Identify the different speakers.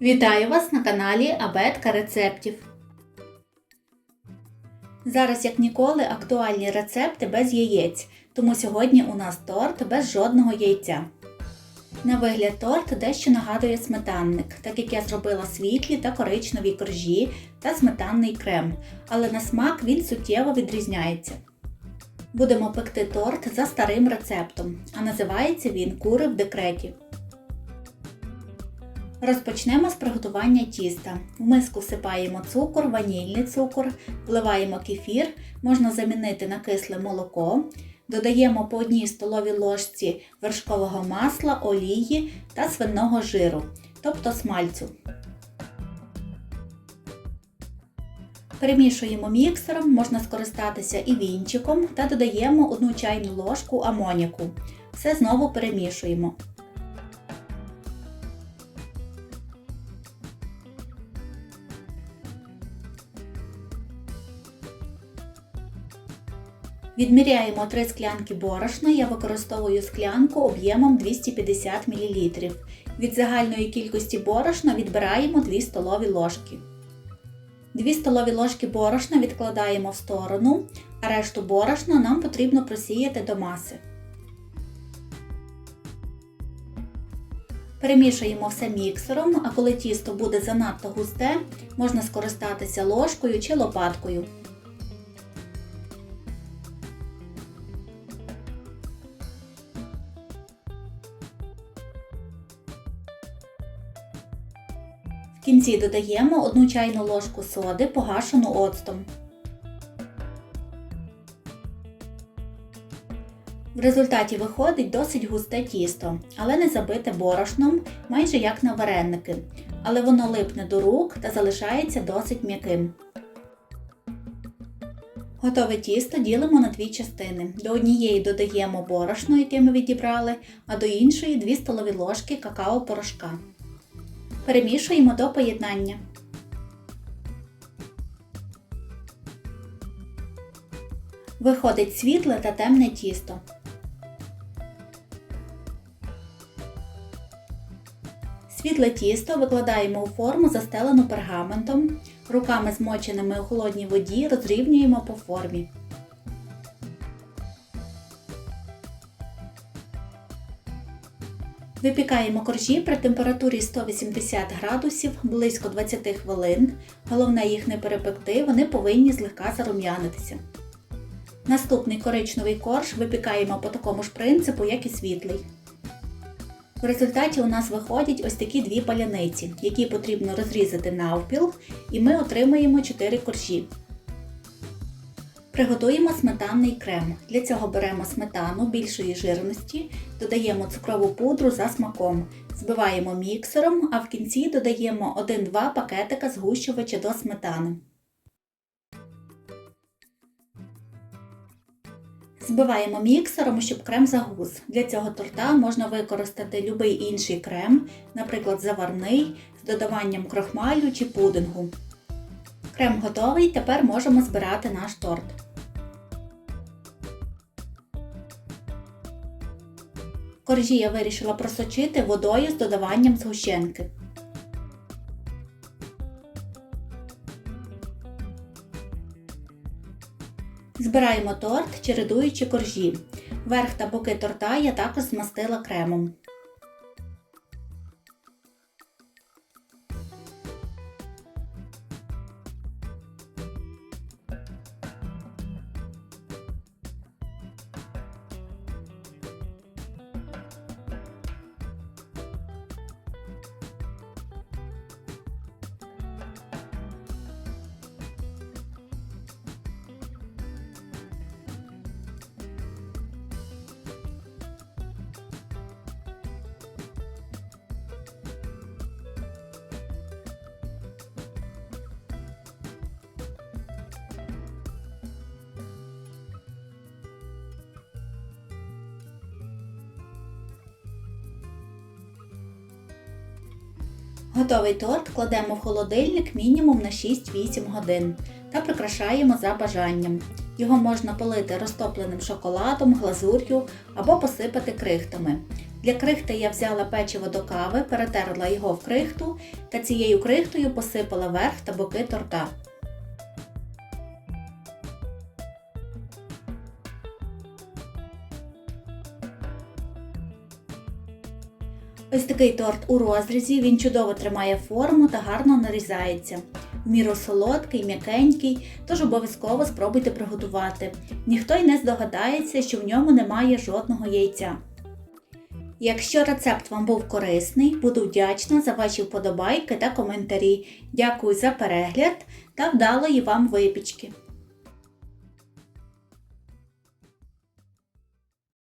Speaker 1: Вітаю вас на каналі Абетка рецептів. Зараз, як ніколи, актуальні рецепти без яєць, тому сьогодні у нас торт без жодного яйця. На вигляд торт дещо нагадує сметанник, так як я зробила світлі та коричневі коржі та сметанний крем, але на смак він суттєво відрізняється. Будемо пекти торт за старим рецептом, а називається він кури в декреті. Розпочнемо з приготування тіста. В миску всипаємо цукор, ванільний цукор, вливаємо кефір, можна замінити на кисле молоко, додаємо по одній столовій ложці вершкового масла, олії та свиного жиру, тобто смальцю. Перемішуємо міксером, можна скористатися і вінчиком та додаємо 1 чайну ложку амоніку. Все знову перемішуємо. Відміряємо 3 склянки борошна, я використовую склянку об'ємом 250 мл. Від загальної кількості борошна відбираємо 2 столові ложки. 2 столові ложки борошна відкладаємо в сторону, а решту борошна нам потрібно просіяти до маси. Перемішуємо все міксером, а коли тісто буде занадто густе, можна скористатися ложкою чи лопаткою. Кінці додаємо 1 чайну ложку соди, погашену оцтом. В результаті виходить досить густе тісто, але не забите борошном, майже як на вареники, але воно липне до рук та залишається досить м'яким. Готове тісто ділимо на дві частини. До однієї додаємо борошно, яке ми відібрали, а до іншої 2 столові ложки какао-порошка. Перемішуємо до поєднання. Виходить світле та темне тісто. Світле тісто викладаємо у форму, застелену пергаментом. Руками змоченими у холодній воді розрівнюємо по формі. Випікаємо коржі при температурі 180 градусів близько 20 хвилин. Головне їх не перепекти, вони повинні злегка зарум'янитися. Наступний коричневий корж випікаємо по такому ж принципу, як і світлий. В результаті у нас виходять ось такі дві паляниці, які потрібно розрізати навпіл, і ми отримаємо 4 коржі. Приготуємо сметанний крем. Для цього беремо сметану більшої жирності, додаємо цукрову пудру за смаком, збиваємо міксером, а в кінці додаємо 1-2 пакетика згущувача до сметани. Збиваємо міксером, щоб крем загус. Для цього торта можна використати будь-який інший крем, наприклад, заварний, з додаванням крохмалю чи пудингу. Крем готовий, тепер можемо збирати наш торт. Коржі я вирішила просочити водою з додаванням згущенки. Збираємо торт, чередуючи коржі. Верх та боки торта я також змастила кремом. Готовий торт кладемо в холодильник мінімум на 6-8 годин та прикрашаємо за бажанням. Його можна полити розтопленим шоколадом, глазур'ю або посипати крихтами. Для крихти я взяла печиво до кави, перетерла його в крихту та цією крихтою посипала верх та боки торта. Ось такий торт у розрізі, він чудово тримає форму та гарно нарізається. В солодкий, м'якенький, тож обов'язково спробуйте приготувати. Ніхто й не здогадається, що в ньому немає жодного яйця. Якщо рецепт вам був корисний, буду вдячна за ваші вподобайки та коментарі. Дякую за перегляд та вдалої вам випічки!